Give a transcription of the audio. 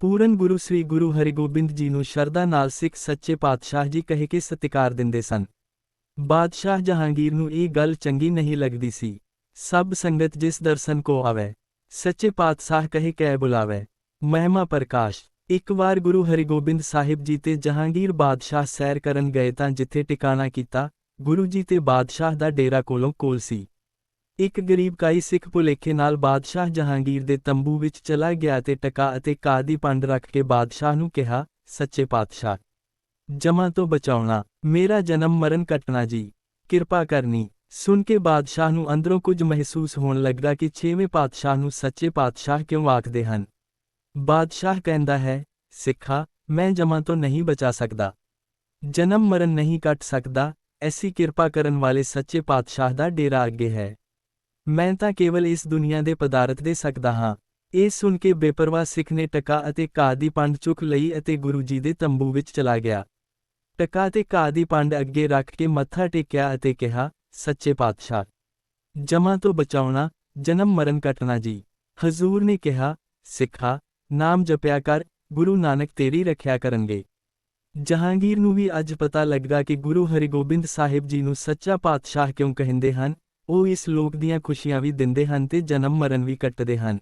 ਪੂਰਨ ਗੁਰੂ ਸ੍ਰੀ ਗੁਰੂ ਹਰਿਗੋਬਿੰਦ ਜੀ ਨੂੰ ਸ਼ਰਧਾ ਨਾਲ ਸਿੱਖ ਸੱਚੇ ਪਾਤਸ਼ਾਹ ਜੀ ਕਹਿ ਕੇ ਸਤਿਕਾਰ ਦਿੰਦੇ ਸਨ। ਬਾਦਸ਼ਾਹ ਜਹਾਂਗੀਰ ਨੂੰ ਇਹ ਗੱਲ ਚੰਗੀ ਨਹੀਂ ਲੱਗਦੀ ਸੀ। ਸਭ ਸੰਗਤ ਜਿਸ ਦਰਸ਼ਨ ਕੋ ਆਵੇ, ਸੱਚੇ ਪਾਤਸ਼ਾਹ ਕਹੇ ਕਹਿ ਬੁਲਾਵੇ। ਮਹਿਮਾ ਪ੍ਰਕਾਸ਼, ਇੱਕ ਵਾਰ ਗੁਰੂ ਹਰਿਗੋਬਿੰਦ ਸਾਹਿਬ ਜੀ ਤੇ ਜਹਾਂਗੀਰ ਬਾਦਸ਼ਾਹ ਸੈਰ ਕਰਨ ਗਏ ਤਾਂ ਜਿੱਥੇ ਟਿਕਾਣਾ ਕੀਤਾ, ਗੁਰੂ ਜੀ ਤੇ ਬਾਦਸ਼ਾਹ ਦਾ ਡੇਰਾ ਕੋਲੋਂ ਕੋਲ ਸੀ। ਇੱਕ ਗਰੀਬ ਕਾਈ ਸਿੱਖ ਭੁਲੇਖੇ ਨਾਲ ਬਾਦਸ਼ਾਹ ਜਹਾਂਗੀਰ ਦੇ ਤੰਬੂ ਵਿੱਚ ਚਲਾ ਗਿਆ ਤੇ ਟਕਾ ਅਤੇ ਕਾ ਦੀ ਪੰਡ ਰੱਖ ਕੇ ਬਾਦਸ਼ਾਹ ਨੂੰ ਕਿਹਾ, ਸੱਚੇ ਪਾਤਸ਼ਾਹ, ਜਮਾਂ ਤੋਂ ਬਚਾਉਣਾ, ਮੇਰਾ ਜਨਮ ਮਰਨ ਕੱਟਣਾ ਜੀ। ਕਿਰਪਾ ਕਰਨੀ। ਸੁਣ ਕੇ ਬਾਦਸ਼ਾਹ ਨੂੰ ਅੰਦਰੋਂ ਕੁਝ ਮਹਿਸੂਸ ਹੋਣ ਲੱਗਦਾ ਕਿ ਛੇਵੇਂ ਪਾਤਸ਼ਾਹ ਨੂੰ ਸੱਚੇ ਪਾਤਸ਼ਾਹ ਕਿਉਂ ਆਖਦੇ ਹਨ। ਬਾਦਸ਼ਾਹ ਕਹਿੰਦਾ ਹੈ, ਸਿੱਖਾ, ਮੈਂ ਜਮਾਂ ਤੋਂ ਨਹੀਂ ਬਚਾ ਸਕਦਾ। ਜਨਮ ਮਰਨ ਨਹੀਂ ਕੱਟ ਸਕਦਾ, ਐਸੀ ਕਿਰਪਾ ਕਰਨ ਵਾਲੇ ਸੱਚੇ ਪਾਤਸ਼ਾਹ ਦਾ ਡੇਰਾ ਅੱਗੇ ਹੈ। ਮੈਂ ਤਾਂ ਕੇਵਲ ਇਸ ਦੁਨੀਆ ਦੇ ਪਦਾਰਥ ਦੇ ਸਕਦਾ ਹਾਂ। ਇਹ ਸੁਣ ਕੇ ਬੇਪਰਵਾਹ ਸਿੱਖ ਨੇ ਟਕਾ ਅਤੇ ਘਾਹ ਦੀ ਪੰਡ ਚੁੱਕ ਲਈ ਅਤੇ ਗੁਰੂ ਜੀ ਦੇ ਤੰਬੂ ਵਿੱਚ ਚਲਾ ਗਿਆ। ਟਕਾ ਤੇ ਘਾਹ ਦੀ ਪੰਡ ਅੱਗੇ ਰੱਖ ਕੇ ਮੱਥਾ ਟੇਕਿਆ ਅਤੇ ਕਿਹਾ, ਸੱਚੇ ਪਾਤਸ਼ਾਹ, ਜਮਾਂ ਤੋਂ ਬਚਾਉਣਾ, ਜਨਮ ਮਰਨ ਕੱਟਣਾ ਜੀ। ਹਜ਼ੂਰ ਨੇ ਕਿਹਾ, ਸਿੱਖਾ, ਨਾਮ ਜਪਿਆ ਕਰ, ਗੁਰੂ ਨਾਨਕ ਤੇਰੀ ਰੱਖਿਆ ਕਰਨਗੇ। ਜਹਾਂਗੀਰ ਨੂੰ ਵੀ ਅੱਜ ਪਤਾ ਲੱਗਾ ਕਿ ਗੁਰੂ ਹਰਿਗੋਬਿੰਦ ਸਾਹਿਬ ਜੀ ਨੂੰ ਸੱਚਾ ਪਾਤਸ਼ਾਹ ਕਿਉਂ ਕਹਿੰਦੇ ਹਨ। ਉਹ ਇਸ ਲੋਕ ਦੀਆਂ ਖੁਸ਼ੀਆਂ ਵੀ ਦਿੰਦੇ ਹਨ ਤੇ ਜਨਮ ਮਰਨ ਵੀ ਕੱਟਦੇ ਹਨ।